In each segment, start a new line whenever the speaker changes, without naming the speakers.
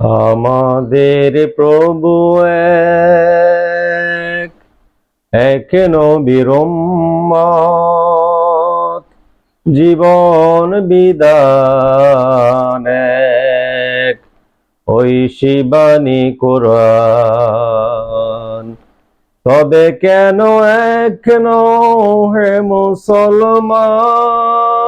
আমাদের প্রভু এক এক নবীর জীবন বিদান এক। ওই শিবানী কোরআন, তবে কেন এক হে মুসলমান?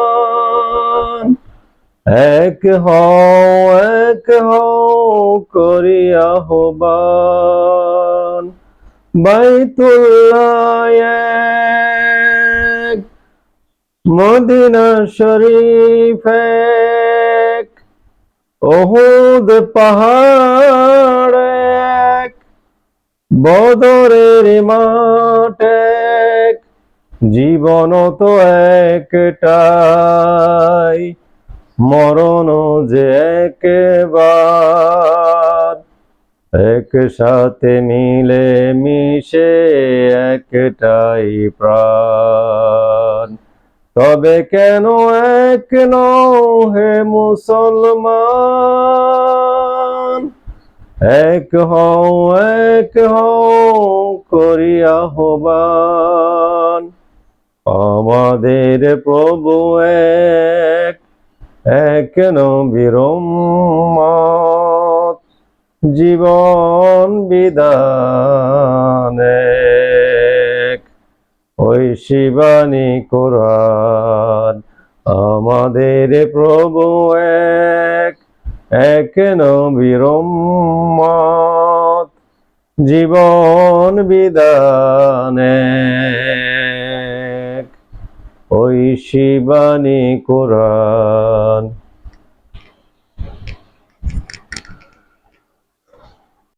এক হও এক হও করি আহ্বান। বাইতুল্লাহ এক, মদিনা শরীফ এক ওহুদ পাহাড় এক, বদরের মাঠ এক জীবন তো একটাই। মরণ যে একবার একসাথে মিলে মিশে একটাই প্রাণ। তবে কেন এক নও হে মুসলমান? এক হও এক হও করি আহ্বান। আমাদের প্রভু এক এক নবীর উম্মত, জীবন বিধান। এক ওই শিবানী কোরআন আমাদের প্রভু এক এক নবীর উম্মত, জীবন এক ওই শিবানী কোরআন।